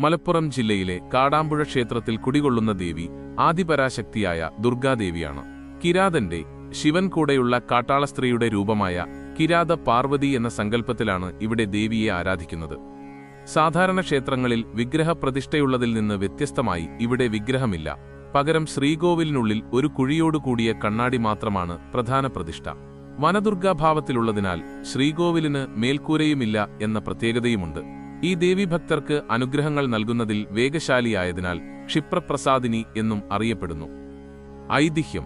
മലപ്പുറം ജില്ലയിലെ കാടാമ്പുഴ ക്ഷേത്രത്തിൽ കുടികൊള്ളുന്ന ദേവി ആദിപരാശക്തിയായ ദുർഗാദേവിയാണ്. കിരാതന്റെ ശിവൻ കൂടെയുള്ള കാട്ടാള സ്ത്രീയുടെ രൂപമായ കിരാത പാർവതി എന്ന സങ്കല്പത്തിലാണ് ഇവിടെ ദേവിയെ ആരാധിക്കുന്നത്. സാധാരണ ക്ഷേത്രങ്ങളിൽ വിഗ്രഹപ്രതിഷ്ഠയുള്ളതിൽ നിന്ന് വ്യത്യസ്തമായി ഇവിടെ വിഗ്രഹമില്ല. പകരം ശ്രീകോവിലിനുള്ളിൽ ഒരു കുഴിയോടുകൂടിയ കണ്ണാടി മാത്രമാണ് പ്രധാന പ്രതിഷ്ഠ. വനദുർഗാഭാവത്തിലുള്ളതിനാൽ ശ്രീകോവിലിന് മേൽക്കൂരയുമില്ല എന്ന പ്രത്യേകതയുമുണ്ട്. ഈ ദേവീഭക്തർക്ക് അനുഗ്രഹങ്ങൾ നൽകുന്നതിൽ വേഗശാലിയായതിനാൽ ക്ഷിപ്രപ്രസാദിനി എന്നും അറിയപ്പെടുന്നു. ഐതിഹ്യം.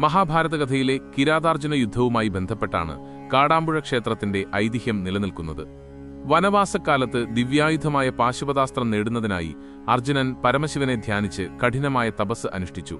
മഹാഭാരത കഥയിലെ കിരാതാർജുന യുദ്ധവുമായി ബന്ധപ്പെട്ടാണ് കാടാമ്പുഴ ക്ഷേത്രത്തിന്റെ ഐതിഹ്യം നിലനിൽക്കുന്നത്. വനവാസക്കാലത്ത് ദിവ്യായുധമായ പാശുപതാസ്ത്രം നേടുന്നതിനായി അർജുനൻ പരമശിവനെ ധ്യാനിച്ച് കഠിനമായ തപസ് അനുഷ്ഠിച്ചു.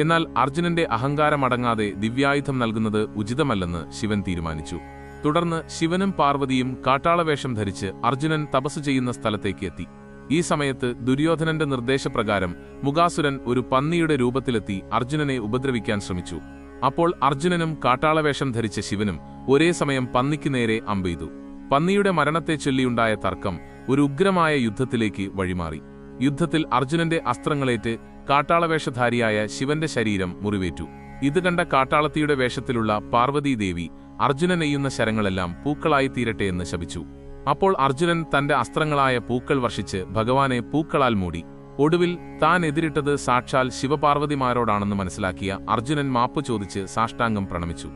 എന്നാൽ അർജുനന്റെ അഹങ്കാരമടങ്ങാതെ ദിവ്യായുധം നൽകുന്നത് ഉചിതമല്ലെന്ന് ശിവൻ തീരുമാനിച്ചു. തുടർന്ന് ശിവനും പാർവതിയും കാട്ടാളവേഷം ധരിച്ച് അർജുനൻ തപസ് ചെയ്യുന്ന സ്ഥലത്തേക്ക് എത്തി. ഈ സമയത്ത് ദുര്യോധനന്റെ നിർദ്ദേശപ്രകാരം മുഗാസുരൻ ഒരു പന്നിയുടെ രൂപത്തിലെത്തി അർജുനനെ ഉപദ്രവിക്കാൻ ശ്രമിച്ചു. അപ്പോൾ അർജുനനും കാട്ടാളവേഷം ധരിച്ച ശിവനും ഒരേ സമയം പന്നിക്ക് നേരെ അമ്പെയ്തു. പന്നിയുടെ മരണത്തെ ചൊല്ലിയുണ്ടായ തർക്കം ഒരു ഉഗ്രമായ യുദ്ധത്തിലേക്ക് വഴിമാറി. യുദ്ധത്തിൽ അർജുനന്റെ അസ്ത്രങ്ങളേറ്റ് കാട്ടാളവേഷധാരിയായ ശിവന്റെ ശരീരം മുറിവേറ്റു. ഇത് കണ്ട കാട്ടാളത്തിയുടെ വേഷത്തിലുള്ള പാർവതീദേവി അർജുനൻ എയ്യുന്ന ശരങ്ങളെല്ലാം പൂക്കളായി തീരട്ടെ എന്ന് ശപിച്ചു. അപ്പോൾ അർജുനൻ തന്റെ അസ്ത്രങ്ങളായ പൂക്കൾ വർഷിച്ച് ഭഗവാനെ പൂക്കളാൽ മൂടി. ഒടുവിൽ താൻ എതിരിട്ടത് സാക്ഷാൽ ശിവപാർവതിമാരോടാണെന്ന് മനസ്സിലാക്കിയ അർജുനൻ മാപ്പ് ചോദിച്ച് സാഷ്ടാംഗം പ്രണമിച്ചു.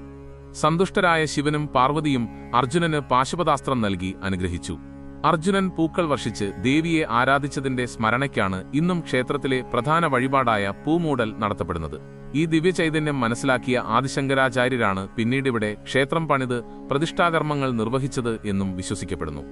സന്തുഷ്ടരായ ശിവനും പാർവതിയും അർജുനന് പാശുപതാസ്ത്രം നൽകി അനുഗ്രഹിച്ചു. അർജുനൻ പൂക്കൾ വർഷിച്ച് ദേവിയെ ആരാധിച്ചതിന്റെ സ്മരണയ്ക്കാണ് ഇന്നും ക്ഷേത്രത്തിലെ പ്രധാന വഴിപാടായ പൂമൂടൽ നടത്തപ്പെടുന്നത്. ഈ ദിവ്യചൈതന്യം മനസ്സിലാക്കിയ ആദിശങ്കരാചാര്യരാണ് പിന്നീടിവിടെ ക്ഷേത്രം പണിത് പ്രതിഷ്ഠാകർമ്മങ്ങൾ നിർവഹിച്ചത് എന്നും വിശ്വസിക്കപ്പെടുന്നു.